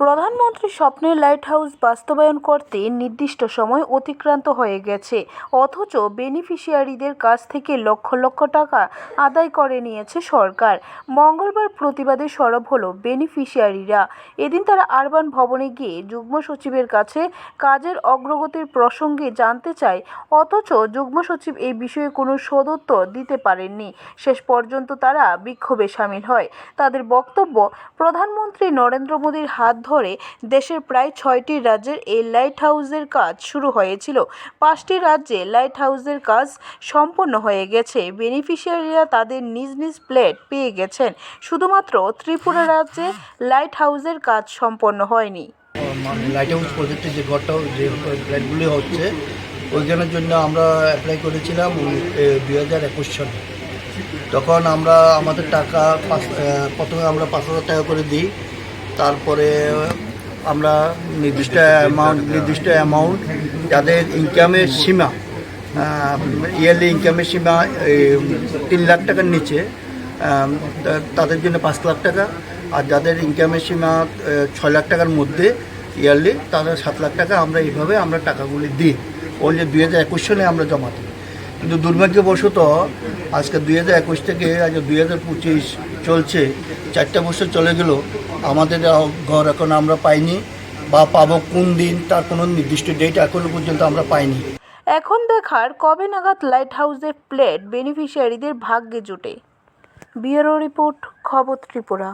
প্রধানমন্ত্রী স্বপ্নের light house বাস্তবায়ন করতে নির্দিষ্ট সময় অতিক্রান্ত হয়ে গেছে। অথচ বেনিফিশিয়ারিদের কাছ থেকে লক্ষ লক্ষ টাকা আদায় করে নিয়েছে সরকার। মঙ্গলবার প্রতিবাদে সরব হলো বেনিফিশিয়ারিরা এদিন তারা আরবান ভবনে গিয়ে যুগ্ম সচিবের কাছে কাজের অগ্রগতির প্রসঙ্গে জানতে চায়, অথচ যুগ্ম সচিব এই বিষয়ে কোনো সদুত্তর দিতে পারেননি। শেষ পর্যন্ত তারা বিক্ষোভে সামিল হয়। তাদের বক্তব্য, প্রধানমন্ত্রী নরেন্দ্র মোদীর হাত ধরে দেশের প্রায় ছয়টি রাজ্যের এই লাইট হাউসের কাজ শুরু হয়েছিল। পাঁচটি রাজ্যে লাইট হাউসের কাজ সম্পন্ন হয়ে গেছে। বেনিফিশিয়ারিরা তাদের নিজ নিজ প্লেট পেয়ে গেছেন। শুধুমাত্র ত্রিপুরা রাজ্যে লাইট হাউসের কাজ সম্পন্ন হয়নি। লাইট হাউস প্রজেক্টে যে ঘরটা যে ফ্ল্যাটগুলি হচ্ছে, ওইখানের জন্য আমরা অ্যাপ্লাই করেছিলাম দুই হাজার একুশ সালে। তখন আমরা, আমাদের টাকা প্রথমে আমরা পাঁচ হাজার টাকা করে দিই। তারপরে আমরা নির্দিষ্ট অ্যামাউন্ট নির্দিষ্ট অ্যামাউন্ট যাদের ইনকামের সীমা ইয়ারলি ইনকামের সীমা তিন লাখ টাকার নিচে তাদের জন্য পাঁচ লাখ টাকা। আর যাদের ইনকামের সীমা ছয় লাখ টাকার মধ্যে ইয়ারলি তাদের সাত লাখ টাকা আমরা এইভাবে আমরা টাকাগুলি দিই। ওই দুই হাজার একুশ সালে আমরা জমা দিই। কিন্তু দুর্ভাগ্যবশত, আজকে দুই হাজার একুশ থেকে আজ দুই হাজার পঁচিশ চলছে, চারটা বছর চলে গেল আমাদের ঘর এখন আমরা পাইনি বা পাবো কোন দিন, তার কোনো নির্দিষ্ট ডেট এখনও পর্যন্ত আমরা পাইনি। এখন দেখার কবে নাগাদ লাইট হাউসের প্লেট বেনিফিশিয়ারিদের ভাগ্যে জুটে। ব্যুরো রিপোর্ট, খবর ত্রিপুরা।